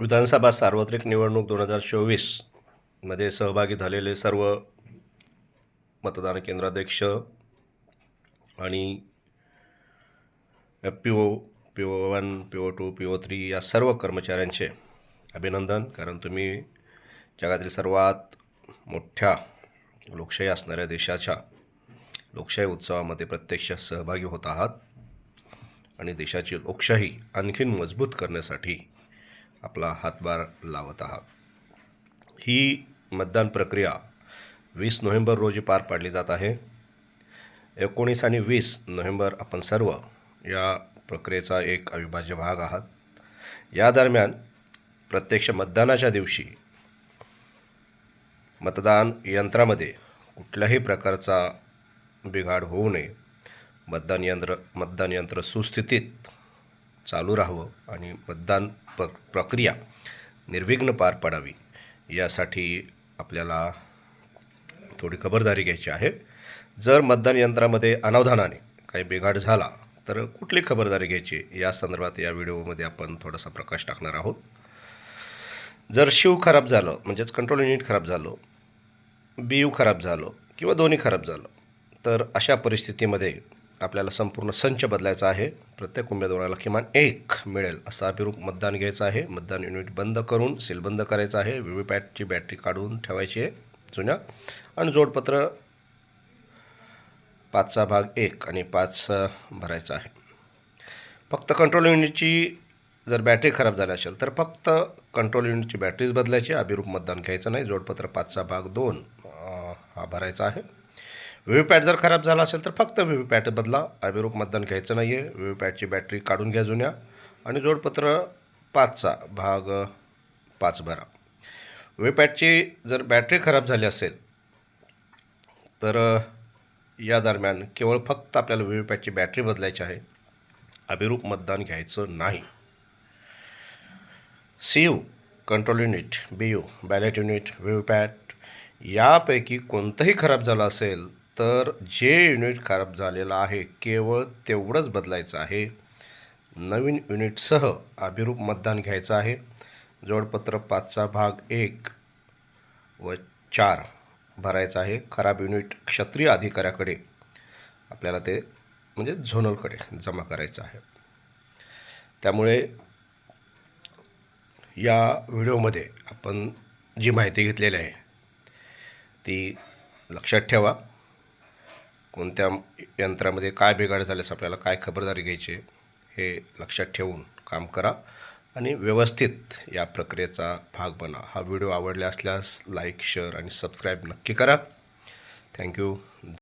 विधानसभा सार्वत्रिक निवडणूक दोन हजार चोवीसमध्ये सहभागी झालेले सर्व मतदान केंद्राध्यक्ष आणि P O P O one P O two P O three या सर्व कर्मचाऱ्यांचे अभिनंदन. कारण तुम्ही जगातील सर्वात मोठ्या लोकशाही असणाऱ्या देशाच्या लोकशाही उत्सवामध्ये प्रत्यक्ष सहभागी होत आहात. आणि देशाची लोकशाही आणखीन मजबूत करण्यासाठी आपला हातभार लावत आहात. ही मतदान प्रक्रिया वीस नोव्हेंबर रोजी पार पाडली जात आहे. एकोणीस आणि वीस नोव्हेंबर आपण सर्व या प्रक्रियेचा एक अविभाज्य भाग आहात. या दरम्यान प्रत्यक्ष मतदानाच्या दिवशी मतदान यंत्रामध्ये कुठल्याही प्रकारचा बिघाड होऊ नये. मतदान यंत्र मतदान यंत्र सुस्थितीत चालू राहावं आणि मतदान प्र प्रक्रिया निर्विघ्न पार पडावी यासाठी आपल्याला थोडी खबरदारी घ्यायची आहे. जर मतदान यंत्रामध्ये अनावधानाने काही बिघाड झाला तर कुठली खबरदारी घ्यायची? या संदर्भात या व्हिडिओमध्ये आपण थोडासा प्रकाश टाकणार आहोत. जर शिव खराब झालं म्हणजेच कंट्रोल युनिट खराब झालं बी यू खराब झालं किंवा दोन्ही खराब झालं तर अशा परिस्थितीमध्ये आपल्याला संपूर्ण संच बदलायचा आहे. प्रत्येक उमेदवाराला किमान एक मिळेल असा अभिरूप मतदान घ्यायचं आहे. मतदान युनिट बंद करून सील बंद करायचं आहे. व्ही व्ही पॅटची बॅटरी काढून ठेवायची आहे. जुन्या आणि जोडपत्र पाचचा भाग एक आणि पाच भरायचा आहे. फक्त कंट्रोल युनिटची जर बॅटरी खराब झाली असेल तर फक्त कंट्रोल युनिटची बॅटरीच बदलायची अभिरूप मतदान घ्यायचं नाही. जोडपत्र पाचचा भाग दोन हा भरायचा आहे. व्ही व्ही पॅट जर खराब झाला असेल तर फक्त व्ही व्ही पॅट बदला. अभिरूप मतदान घ्यायचं नाही आहे व्ही व्ही पॅटची बॅटरी काढून घ्या जुन्या आणि जोडपत्र पाचचा भाग पाच भरा. व्ही पॅटची जर बॅटरी खराब झाली असेल तर या दरम्यान केवळ फक्त आपल्याला व्ही व्ही पॅटची बॅटरी बदलायची आहे. अभिरूप मतदान घ्यायचं नाही. C U control unit B U ballot unit V V PAT यापैकी कोणतंही खराब झालं असेल तर जे युनिट खराब झालेलं आहे केवळ तेवढंच बदलायचं आहे. नवीन युनिटसह अभिरूप मतदान घ्यायचं आहे. जोडपत्र पाचचा भाग एक व चार भरायचं आहे. खराब युनिट क्षत्रिय अधिकाऱ्याकडे आपल्याला ते म्हणजे झोनलकडे जमा करायचं आहे. त्यामुळे या व्हिडिओमध्ये आपण जी माहिती घेतलेली आहे ती लक्षात ठेवा. कोणत्या यंत्रामध्ये काय बिघाड झाल्यास आपल्याला काय खबरदारी घ्यायची हे लक्षात ठेवून काम करा आणि व्यवस्थित या प्रक्रियेचा भाग बना. हा व्हिडिओ आवडला असल्यास लाईक शेअर आणि सबस्क्राईब नक्की करा. थँक्यू.